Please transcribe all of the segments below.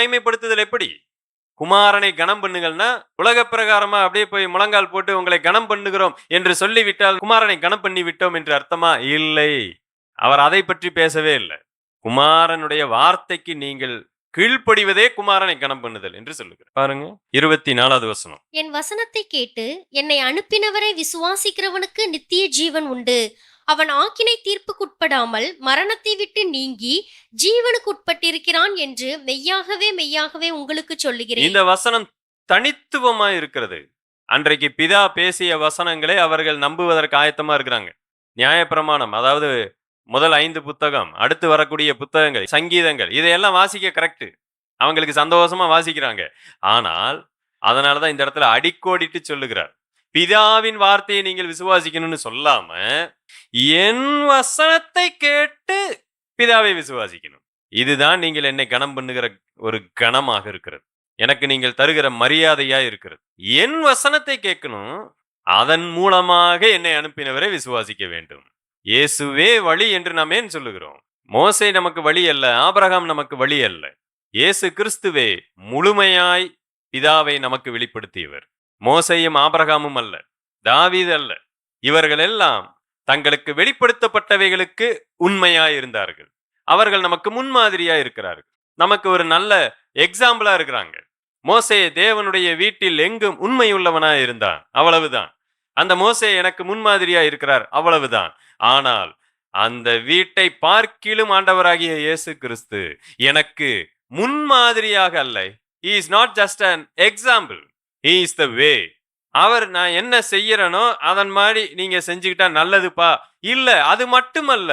கிறிஸ்துவை மைமைப்படுத்துதல் எப்படி? குமாரனை கனம் பண்ணுங்கள்னா உலக பிரகாரமா அப்படியே போய் முழங்கால் போட்டு உங்களை கனம் பண்ணுகிறோம் என்று சொல்லிவிட்டால் குமாரனை கனம் பண்ணி விட்டோம் என்று அர்த்தமா? இல்லை. அவர் அதை பற்றி பேசவே இல்லை. குமாரனுடைய வார்த்தைக்கு நீங்கள் கீழ்ப்படிவதே குமாரனை கனம் பண்ணுதல் என்று சொல்லுகிறார். பாருங்க இருபத்தி நாலாவது வசனம். என் வசனத்தை கேட்டு என்னை அனுப்பினவரை விசுவாசிக்கிறவனுக்கு நித்திய ஜீவன் உண்டு. அவன் ஆக்கினை தீர்ப்புக்குட்படாமல் மரணத்தை விட்டு நீங்கி ஜீவனுக்கு உட்பட்டிருக்கிறான் என்று மெய்யாகவே மெய்யாகவே உங்களுக்கு சொல்லுகிறேன். இந்த வசனம் தனித்துவமா இருக்கிறது. அன்றைக்கு பிதா பேசிய வசனங்களை அவர்கள் நம்புவதற்கு ஆயத்தமா இருக்கிறாங்க. நியாயப்பிரமாணம் அதாவது முதல் ஐந்து புத்தகம் அடுத்து வரக்கூடிய புத்தகங்கள் சங்கீதங்கள் இதையெல்லாம் வாசிக்க கரெக்ட் அவங்களுக்கு சந்தோஷமா வாசிக்கிறாங்க. ஆனால் அதனாலதான் இந்த இடத்துல அடிக்கோடிட்டு சொல்லுகிறார். பிதாவின் வார்த்தையை நீங்கள் விசுவாசிக்கணும்னு சொல்லாம என் வசனத்தை கேட்டு பிதாவை விசுவாசிக்கணும். இதுதான் நீங்கள் என்னை கனம் பண்ணுகிற ஒரு கணமாக இருக்கிறது. எனக்கு நீங்கள் தருகிற மரியாதையா இருக்கிறது. என் வசனத்தை கேட்கணும். அதன் மூலமாக என்னை அனுப்பினவரை விசுவாசிக்க வேண்டும். இயேசுவே வழி என்று நாம் ஏன் சொல்லுகிறோம்? மோசை நமக்கு வழி அல்ல ஆபிரகாம் நமக்கு வழி அல்ல. இயேசு கிறிஸ்துவே முழுமையாய் பிதாவை நமக்கு வெளிப்படுத்தியவர். மோசையும் ஆபிரகாமும் அல்ல தாவீது அல்ல. இவர்கள் எல்லாம் தங்களுக்கு வெளிப்படுத்தப்பட்டவைகளுக்கு உண்மையாய் இருந்தார்கள் அவர்கள் நமக்கு முன்மாதிரியா இருக்கிறார்கள் நமக்கு ஒரு நல்ல எக்ஸாம்பிளா இருக்கிறாங்க. மோசே தேவனுடைய வீட்டில் எங்கும் உண்மையுள்ளவனா இருந்தான் அவ்வளவுதான். அந்த மோசே எனக்கு முன்மாதிரியா இருக்கிறார் அவ்வளவுதான். ஆனால் அந்த வீட்டை பார்க்கிலும் ஆண்டவராகிய இயேசு கிறிஸ்து எனக்கு முன்மாதிரியாக அல்ல. Is not just an example is the way அவர் நான் என்ன செய்யறனோ அதன் மாதிரி நீங்க செஞ்சுக்கிட்டா நல்லதுப்பா? இல்ல அது மட்டுமல்ல.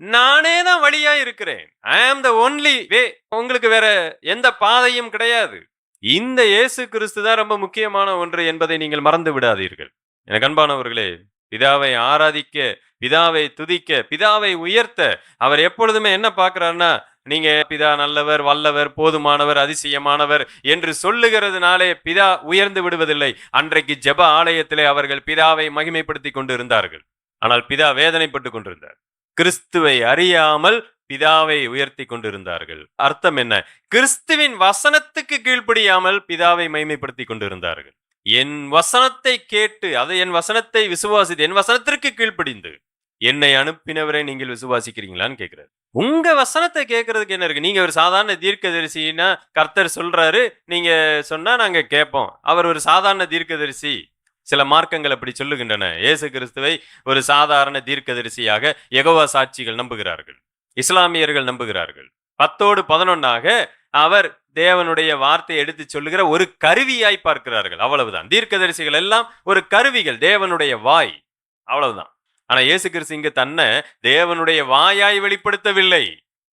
நானே தான் வழியா இருக்கிறேன். ஐ ஆம் த ஒன்லி வே உங்களுக்கு வேற எந்த பாதையும் கிடையாது. இந்த இயேசு கிறிஸ்து தான் ரொம்ப முக்கியமான ஒன்று என்பதை நீங்கள் மறந்து விடாதீர்கள். எனக்கு அன்பானவர்களே பிதாவை ஆராதிக்க பிதாவை துதிக்க பிதாவை உயர்த்த அவர் எப்பொழுதுமே என்ன பார்க்கிறாருன்னா நீங்க பிதா நல்லவர் வல்லவர் போதுமானவர் அதிசயமானவர் என்று சொல்லுகிறதுனாலே பிதா உயர்ந்து விடுவதில்லை. அன்றைக்கு ஜெப ஆலயத்திலே அவர்கள் பிதாவை மகிமைப்படுத்தி கொண்டிருந்தார்கள். ஆனால் பிதா வேதனைப்பட்டு கொண்டிருந்தார். கிறிஸ்துவை அறியாமல் பிதாவை உயர்த்தி கொண்டிருந்தார்கள். அர்த்தம் என்ன? கிறிஸ்துவின் வசனத்துக்கு கீழ்ப்படியாமல் பிதாவை மைமைப்படுத்தி கொண்டிருந்தார்கள். என் வசனத்தை கேட்டு அதை என் வசனத்தை விசுவாசித்து என் வசனத்திற்கு கீழ்ப்படிந்து என்னை அனுப்பினவரை நீங்கள் விசுவாசிக்கிறீங்களான்னு கேட்கிறாரு உங்க வசனத்தை கேட்கறதுக்கு என்ன இருக்கு? நீங்க ஒரு சாதாரண தீர்க்கதரிசின்னா கர்த்தர் சொல்றாரு நீங்க சொன்னா நாங்க கேட்போம். அவர் ஒரு சாதாரண தீர்க்கதரிசி. சில மார்க்கங்கள் அப்படி சொல்லுகின்றன. இயேசு கிறிஸ்துவை ஒரு சாதாரண தீர்க்கதரிசியாக எகவா சாட்சிகள் நம்புகிறார்கள். இஸ்லாமியர்கள் நம்புகிறார்கள். பத்தோடு பதினொன்னாக அவர் தேவனுடைய வார்த்தை எடுத்து சொல்லுகிற ஒரு கருவியாய் பார்க்கிறார்கள். அவ்வளவுதான். தீர்க்கதரிசிகள் எல்லாம் ஒரு கருவிகள். தேவனுடைய வாய். அவ்வளவுதான். ஆனா இயேசு கிறிஸ்து இங்கு தன்னை தேவனுடைய வாயாய் வெளிப்படுத்தவில்லை.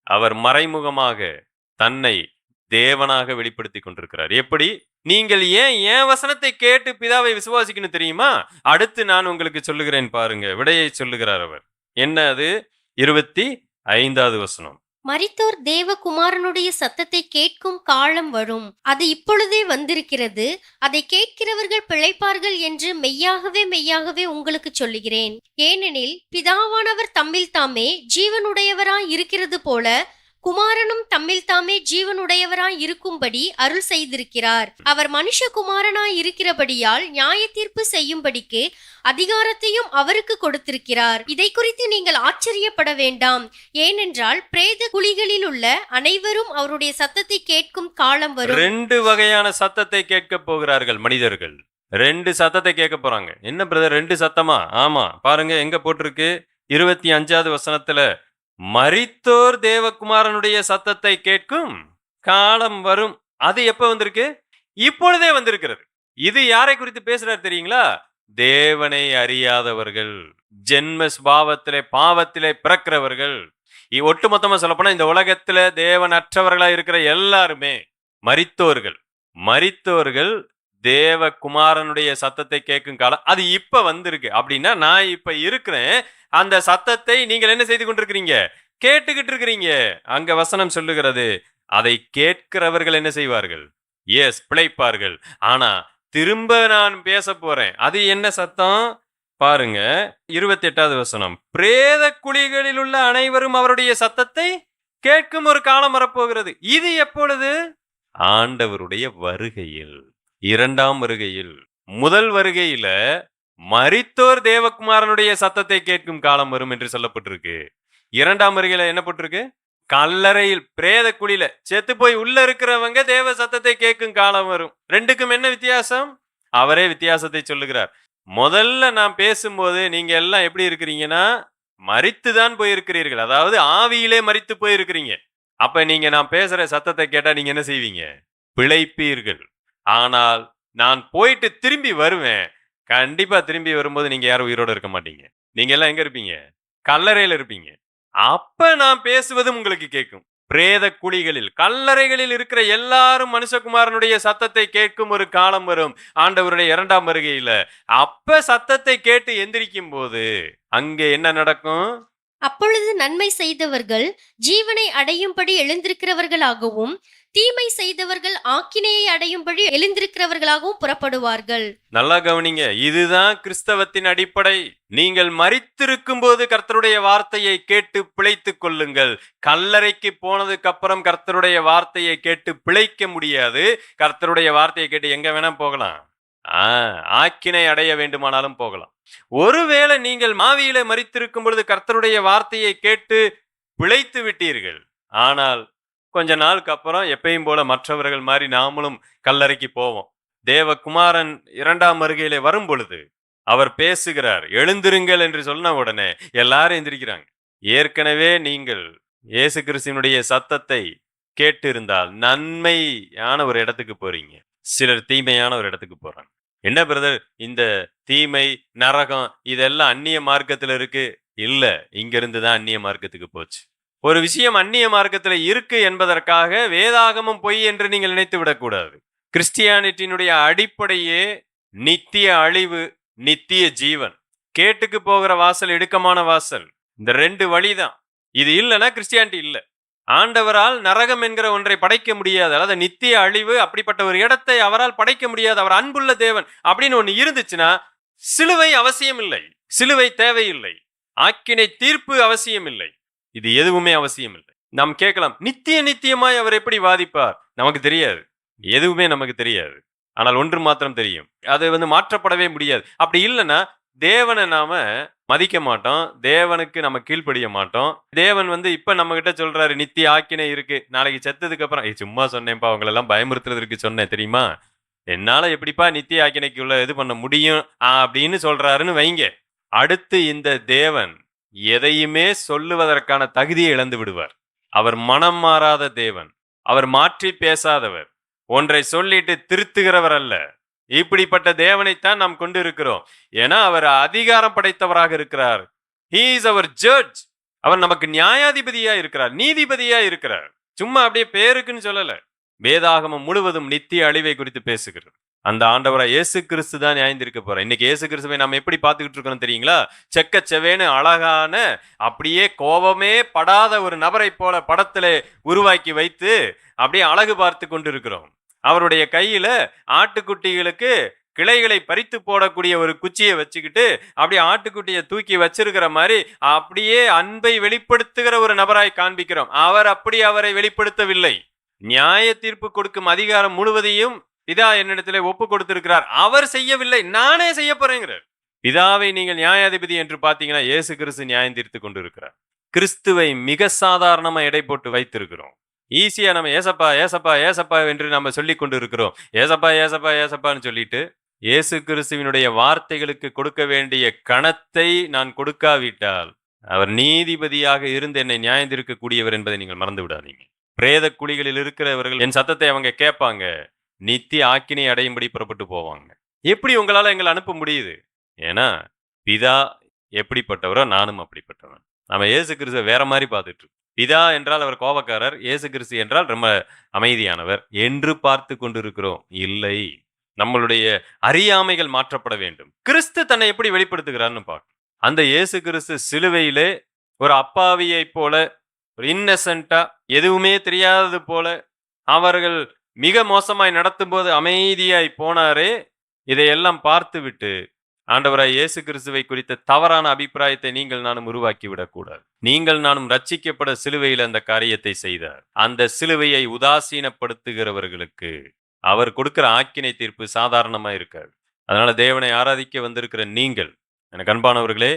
அவர் மறைமுகமாக தன்னை தேவனாக வெளிப்படுத்தி கொண்டிருக்கிறார். எப்படி? நீங்கள் ஏன் என் வசனத்தை கேட்டு பிதாவை விசுவாசிக்கணும் தெரியுமா? அடுத்து நான் உங்களுக்கு சொல்லுகிறேன் பாருங்க. விடையை சொல்லுகிறார் அவர். என்ன அது? இருபத்தி ஐந்தாவது வசனம். மரித்தோர் தேவகுமாரனுடைய சத்தத்தை கேட்கும் காலம் வரும். அது இப்பொழுதே வந்திருக்கிறது. அதை கேட்கிறவர்கள் பிழைப்பார்கள் என்று மெய்யாகவே மெய்யாகவே உங்களுக்கு சொல்லுகிறேன். ஏனெனில் பிதாவானவர் தம்மில் தாமே ஜீவனுடையவராய் இருக்கிறது போல குமாரனும் தம்மில் தாமே ஜீவனுடையவராய் இருக்கும்படி அருள் செய்திருக்கிறார். அவர் மனுஷகுமாரனாய் இருக்கிறபடியால் நியாய தீர்ப்பு செய்யும்படிக்கு அதிகாரத்தையும் அவருக்கு கொடுத்திருக்கிறார். இதை குறித்து நீங்கள் ஆச்சரியப்பட வேண்டாம். ஏனென்றால் பிரேத குழிகளில் உள்ள அனைவரும் அவருடைய சத்தத்தை கேட்கும் காலம் வரும். ரெண்டு வகையான சத்தத்தை கேட்க போகிறார்கள் மனிதர்கள். ரெண்டு சத்தத்தை கேட்க போறாங்க. என்ன பிரதர் ரெண்டு சத்தமா? ஆமா. பாருங்க எங்க போட்டிருக்கு? இருபத்தி அஞ்சாவது வசனத்துல மரித்தோர் தேவகுமாரனுடைய சத்தத்தை கேட்கும் காலம் வரும். அது எப்ப வந்திருக்கு? இப்பொழுதே வந்திருக்கிறது. இது யாரை குறித்து பேசுறாரு தெரியுங்களா? தேவனை அறியாதவர்கள் ஜென்ம பாவத்திலே பாவத்திலே பிறக்கிறவர்கள். இ- ஒட்டுமொத்தமா சொல்லப்போனா இந்த உலகத்துல தேவனற்றவர்களா இருக்கிற எல்லாருமே மரித்தோர்கள். மரித்தோர்கள் தேவ குமாரனுடைய சத்தத்தை கேட்கும் காலம். அது இப்ப வந்திருக்கு. அப்படின்னா நான் இப்ப இருக்கிறேன். அந்த சத்தத்தை நீங்கள் என்ன செய்து கொண்டிருக்கிறீங்க? கேட்டுக்கிட்டு இருக்கிறீங்க. அங்க வசனம் சொல்லுகிறது அதை கேட்கிறவர்கள் என்ன செய்வார்கள்? எஸ் பிழைப்பார்கள். ஆனா திரும்ப நான் பேச போறேன். அது என்ன சத்தம்? பாருங்க இருபத்தி எட்டாவது வசனம். பிரேத குழிகளில் உள்ள அனைவரும் அவருடைய சத்தத்தை கேட்கும் ஒரு காலம் வரப்போகிறது. இது எப்பொழுது? ஆண்டவருடைய வருகையில். இரண்டாம் வருகையில். முதல் வருகையில மரித்தோர் தேவகுமாரனுடைய சத்தத்தை கேட்கும் காலம் வரும் என்று சொல்லப்பட்டிருக்கு. இரண்டாம் வருகையில என்ன போட்டிருக்கு? கல்லறையில் பிரேத குழியில செத்து போய் உள்ள இருக்கிறவங்க தேவ சத்தத்தை கேட்கும் காலம் வரும். ரெண்டுக்கும் என்ன வித்தியாசம்? அவரே வித்தியாசத்தை சொல்லுகிறார். முதல்ல நான் பேசும்போது நீங்க எல்லாம் எப்படி இருக்கிறீங்கன்னா மறித்து தான் போயிருக்கிறீர்கள். அதாவது ஆவியிலே மறித்து போயிருக்கிறீங்க. அப்ப நீங்க நான் பேசுற சத்தத்தை கேட்டா நீங்க என்ன செய்வீங்க? பிழைப்பீர்கள். ஆனால் நான் போயிட்டு திரும்பி வருவேன். கண்டிப்பா திரும்பி வரும்போது நீங்க யாரும் உயிரோட இருக்க மாட்டீங்க. நீங்க எல்லாம் எங்க இருப்பீங்க? கல்லறையில இருப்பீங்க. அப்ப நான் பேசுவது உங்களுக்கு கேட்கும். பிரேத குழிகளில் கல்லறைகளில் இருக்கிற எல்லாரும் மனுஷகுமாரனுடைய சத்தத்தை கேட்கும் ஒரு காலம் வரும். ஆண்டவருடைய இரண்டாம் வருகையில. அப்ப சத்தத்தை கேட்டு எந்திரிக்கும் போது அங்கே என்ன நடக்கும்? அப்பொழுது நன்மை செய்தவர்கள் ஜீவனை அடையும்படி எழுந்திருக்கிறவர்களாகவும் தீமை செய்தவர்கள் ஆக்கினையை அடையும்படி எழுந்திருக்கிறவர்களாகவும் புறப்படுவார்கள். நல்லா கவனிங்க. இதுதான் கிறிஸ்தவத்தின் அடிப்படை. நீங்கள் மறித்திருக்கும் போது கர்த்தருடைய வார்த்தையை கேட்டு பிழைத்துக் கொள்ளுங்கள். கல்லறைக்கு போனதுக்கு அப்புறம் கர்த்தருடைய வார்த்தையை கேட்டு பிழைக்க முடியாது. கர்த்தருடைய வார்த்தையை கேட்டு எங்க வேணா போகலாம். ஆக்கினை அடைய வேண்டுமானாலும் போகலாம். ஒருவேளை நீங்கள் மாவியில மறித்திருக்கும் பொழுது கர்த்தருடைய வார்த்தையை கேட்டு பிழைத்து விட்டீர்கள். ஆனால் கொஞ்ச நாளுக்கு அப்புறம் எப்பயும் போல மற்றவர்கள் மாதிரி நாமளும் கல்லறைக்கு போவோம். தேவகுமாரன் இரண்டாம் வருகையிலே வரும் பொழுது அவர் பேசுகிறார் எழுந்திருங்கள் என்று சொன்ன உடனே எல்லாரும் எந்திரிக்கிறாங்க. ஏற்கனவே நீங்கள் இயேசு கிறிஸ்தினுடைய சத்தத்தை கேட்டிருந்தால் நன்மையான ஒரு இடத்துக்கு போறீங்க. சிலர் தீமையான ஒரு இடத்துக்கு போறாங்க. என்ன பிரதர் இந்த தீமை நரகம் இதெல்லாம் அந்நிய மார்க்கத்தில் இருக்கு? இல்லை இங்கிருந்து தான் அந்நிய மார்க்கத்துக்கு போச்சு. ஒரு விஷயம் அந்நிய மார்க்கத்துல இருக்கு என்பதற்காக வேதாகமம் பொய் என்று நீங்கள் நினைத்து விடக்கூடாது. கிறிஸ்டியானிட்டியினுடைய அடிப்படையே நித்திய அழிவு நித்திய ஜீவன். கேட்டுக்கு போகிற வாசல் இடுக்கமான வாசல். இந்த ரெண்டு வழிதான். இது இல்லைன்னா கிறிஸ்டியானிட்டி இல்லை. ஆண்டவரால் நரகம் என்கிற ஒன்றை படைக்க முடியாது. அதாவது நித்திய அழிவு அப்படிப்பட்ட ஒரு இடத்தை அவரால் படைக்க முடியாது. அவர் அன்புள்ள தேவன் அப்படின்னு ஒண்ணு இருந்துச்சுன்னா சிலுவை அவசியம் இல்லை. சிலுவை தேவையில்லை. ஆக்கினை தீர்ப்பு அவசியம் இல்லை. இது எதுவுமே அவசியம் இல்லை நாம் கேட்கலாம் நித்திய நித்தியமாய் அவர் எப்படி வாதிப்பார்? நமக்கு தெரியாது. எதுவுமே நமக்கு தெரியாது. ஆனால் ஒன்று மாத்திரம் தெரியும். அது வந்து மாற்றப்படவே முடியாது. அப்படி இல்லைன்னா தேவனை நாம மதிக்க மாட்டோம். தேவனுக்கு நம்ம கீழ்ப்படிய மாட்டோம். தேவன் வந்து இப்ப நம்ம கிட்ட சொல்றாரு நித்திய ஆக்கினை இருக்கு. நாளைக்கு செத்ததுக்கு அப்புறம் சும்மா சொன்னேன்ப்பா அவங்களெல்லாம் எல்லாம் பயமுறுத்துறதுக்கு சொன்னேன். தெரியுமா? என்னால எப்படிப்பா நித்திய ஆக்கினைக்குள்ள இது பண்ண முடியும்? அப்படின்னு சொல்றாருன்னு வைங்க. அடுத்து இந்த தேவன் எதையுமே சொல்லுவதற்கான தகுதியை இழந்து விடுவார். அவர் மனம் மாறாத தேவன். அவர் மாற்றி பேசாதவர். ஒன்றை சொல்லிட்டு திருத்துகிறவர் அல்ல. இப்படிப்பட்ட தேவனைத்தான் நாம் கொண்டு இருக்கிறோம் ஏன்னா அவர் அதிகாரம் படைத்தவராக இருக்கிறார். ஹீ இஸ் அவர் ஜட்ஜ் அவர் நமக்கு நியாயாதிபதியா இருக்கிறார். நீதிபதியா இருக்கிறார். சும்மா அப்படியே பேருக்குன்னு சொல்லல. வேதாகமம் முழுவதும் நித்திய அழிவை குறித்து பேசுகிறது. அந்த ஆண்டவரை இயேசு கிறிஸ்து தான் நியாயந்திருக்க போறோம் இன்னைக்கு இயேசு கிறிஸ்துவை நம்ம எப்படி பார்த்துக்கிட்டு இருக்கோம் தெரியுங்களா? செக்க செவேன்னு அழகான அப்படியே கோபமே படாத ஒரு நபரை போல படத்தில் உருவாக்கி வைத்து அப்படியே அழகு பார்த்து கொண்டிருக்கிறோம். அவருடைய கையில ஆட்டுக்குட்டிகளுக்கு கிளைகளை பறித்து போடக்கூடிய ஒரு குச்சியை வச்சுக்கிட்டு அப்படியே ஆட்டுக்குட்டியை தூக்கி வச்சிருக்கிற மாதிரி அப்படியே அன்பை வெளிப்படுத்துகிற ஒரு நபராய் காண்பிக்கிறோம். அவர் அப்படி அவரை வெளிப்படுத்தவில்லை. நியாய தீர்ப்பு கொடுக்கும் அதிகாரம் முழுவதையும் பிதா என்னிடத்திலே ஒப்பு கொடுத்திருக்கிறார். அவர் செய்யவில்லை நானே செய்ய போறேங்கிறார். பிதாவை நீங்கள் நியாயாதிபதி என்று பார்த்தீங்கன்னா இயேசு கிறிஸ்து நியாயம் தீர்த்து கொண்டிருக்கிறார். கிறிஸ்துவை மிக சாதாரணமா எடை போட்டு வைத்திருக்கிறோம். ஈஸியா நம்ம ஏசப்பா ஏசப்பா ஏசப்பா என்று நம்ம சொல்லி கொண்டு இருக்கிறோம் ஏசப்பா ஏசப்பா ஏசப்பான்னு சொல்லிட்டு இயேசு கிறிஸ்துவினுடைய வார்த்தைகளுக்கு கொடுக்க வேண்டிய கணத்தை நான் கொடுக்காவிட்டால் அவர் நீதிபதியாக இருந்து என்னை நியாயந்திருக்கக்கூடியவர் என்பதை நீங்கள் மறந்து விடாதீங்க. பிரேத குழிகளில் இருக்கிறவர்கள் என் சத்தத்தை அவங்க கேட்பாங்க. நித்திய ஆக்கினை அடையும்படி புறப்பட்டு போவாங்க. எப்படி உங்களால் எங்களை அனுப்ப முடியுது? ஏன்னா பிதா எப்படிப்பட்டவரோ நானும் அப்படிப்பட்டவன். நம்ம ஏசு கிறிஸ்துவ வேற மாதிரி பார்த்துட்டு பிதா என்றால் அவர் கோபக்காரர் ஏசு கிறிஸ்து என்றால் ரொம்ப அமைதியானவர் என்று பார்த்து கொண்டிருக்கிறோம். இல்லை நம்மளுடைய அறியாமைகள் மாற்றப்பட வேண்டும். கிறிஸ்து தன்னை எப்படி வெளிப்படுத்துகிறார்னு பார்க்கணும். அந்த இயேசு கிறிஸ்து சிலுவையிலே ஒரு அப்பாவியை போல ஒரு இன்னசென்ட்டா எதுவுமே தெரியாதது போல அவர்கள் மிக மோசமாய் நடத்தும் போது அமைதியாய் போனாரே இதையெல்லாம் பார்த்து விட்டு ஆண்டவராய் இயேசு கிறிஸ்துவை குறித்த தவறான அபிப்பிராயத்தை நீங்கள் நானும் உருவாக்கி விடக்கூடாது நீங்கள் நானும் ரட்சிக்கப்பட சிலுவையில் அந்த காரியத்தை செய்தார். அந்த சிலுவையை உதாசீனப்படுத்துகிறவர்களுக்கு அவர் கொடுக்கிற ஆக்கினை தீர்ப்பு சாதாரணமா இருக்காது. அதனால தேவனை ஆராதிக்க வந்திருக்கிற நீங்கள் எனக்கு அன்பானவர்களே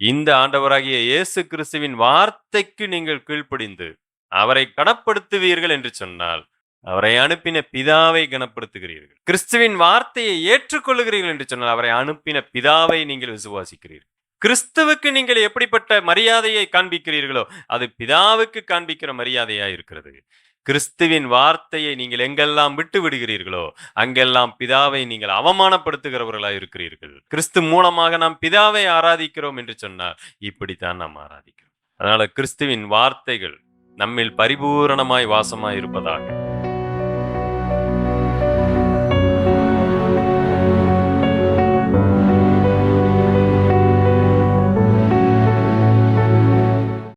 இந்த ஆண்டவராகிய இயேசு கிறிஸ்துவின் வார்த்தைக்கு நீங்கள் கீழ்ப்படிந்து அவரை கடப்படுத்துவீர்கள் என்று சொன்னால் அவரை அனுப்பின பிதாவை கனப்படுத்துகிறீர்கள். கிறிஸ்துவின் வார்த்தையை ஏற்றுக்கொள்ளுகிறீர்கள் என்று சொன்னால் அவரை அனுப்பின பிதாவை நீங்கள் விசுவாசிக்கிறீர்கள். கிறிஸ்துவுக்கு நீங்கள் எப்படிப்பட்ட மரியாதையை காண்பிக்கிறீர்களோ அது பிதாவுக்கு காண்பிக்கிற மரியாதையா இருக்கிறது. கிறிஸ்துவின் வார்த்தையை நீங்கள் எங்கெல்லாம் விட்டு விடுகிறீர்களோ அங்கெல்லாம் பிதாவை நீங்கள் அவமானப்படுத்துகிறவர்களாக இருக்கிறீர்கள். கிறிஸ்து மூலமாக நாம் பிதாவை ஆராதிக்கிறோம் என்று சொன்னால் இப்படித்தான் நாம் ஆராதிக்கிறோம். அதனால கிறிஸ்துவின் வார்த்தைகள் நம்மில் பரிபூரணமாய் வாசமாய் இருப்பதாக